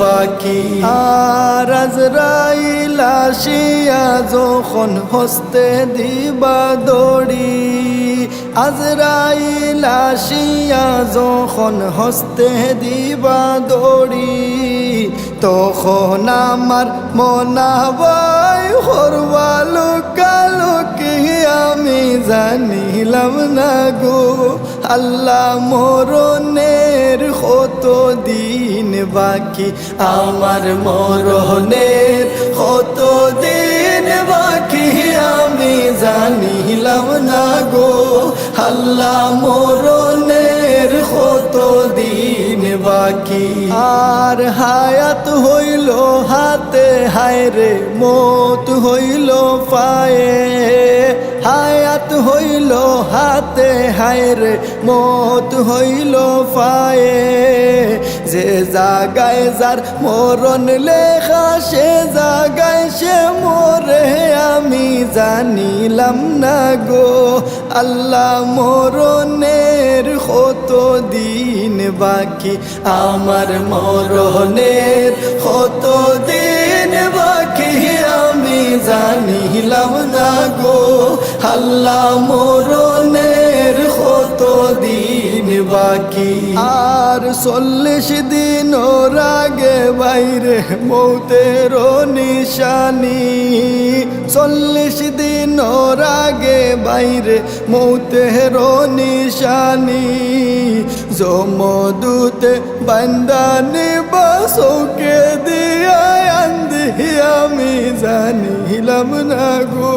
বাকি। আর আজরাইল যখন হস্তে দিবা দড়ি, আজরাইল আসিয়া যখন হস্তে দিবা দড়ি, তখন আমার মনাবাই হরবালো কালো কি আমি জানিলাম না গো, আল্লাহ মরণের কত দিন বাকি? আমার মরণের কত দিন বাকি? আমি জানিলাম না গো, আল্লাহ মরণের কত দিন বাকি? আর হায়াত হইল হাতে, হায় রে, মত হইল পায়ে। হায়াত হইল হাতে, হায় রে, মত হইল পায়ে। যে জাগায় যার মরণ লেখা, সে জাগায় সে মরে। আমি জানিলাম না গো, আল্লাহ মরণের কত দিন বাকি। আমার মরণের কত দিন বাকি, আমি জানিলাম না গো। আল্লাহ মরণের কত দিন বাকি? আর চল্লিশ দিন রাগে বাইরে মৌতের নিশানি। চল্লিশ দিন রাগে বাইরে মৌতের নিশানি। জমদূতে বান্দানি বাসকে দিয়া আন্দি আমি জানিলাম না গো।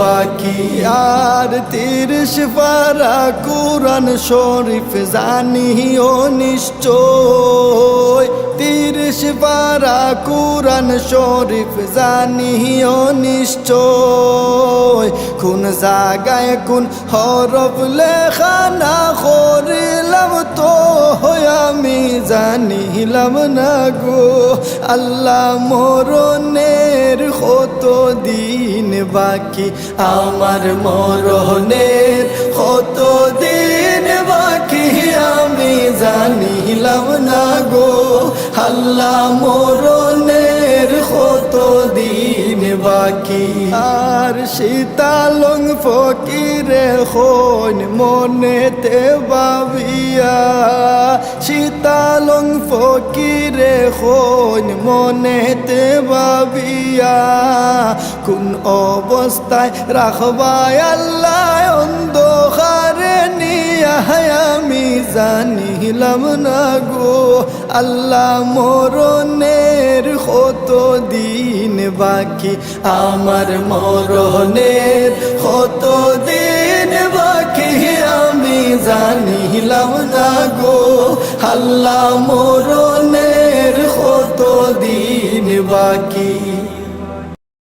বাকি আর তিরিশ পারা কোরআন শরীফ জানিও নিশ্চয়। তিরিশ পারা কোরআন শরীফ জানিও নিশ্চয়। কোন জাগায় কোন হরফ লেখা না করিলাম তো আমি জানিলাম না গো। আল্লাহ মরণের কত দিন বাকি আমার মরণের কত দিন বাকি আমি জানিলাম না গো। আল্লাহ মরণের কত দিন বাকি? আর শীতালং ফকিরে হন মনেতে বাবিয়া হন মনেতে বাবিয়া কোন অবস্থায় রাখবাই আল্লাহ অন্ধকারে নিয়া। আমি জানিলাম না গো, আল্লাহ মরণের কত দিন বাকি। আমার মরণের কত দিন বাকি, আমি জানিলাম না গো, আল্লাহ মরণের কত দিন বাকি।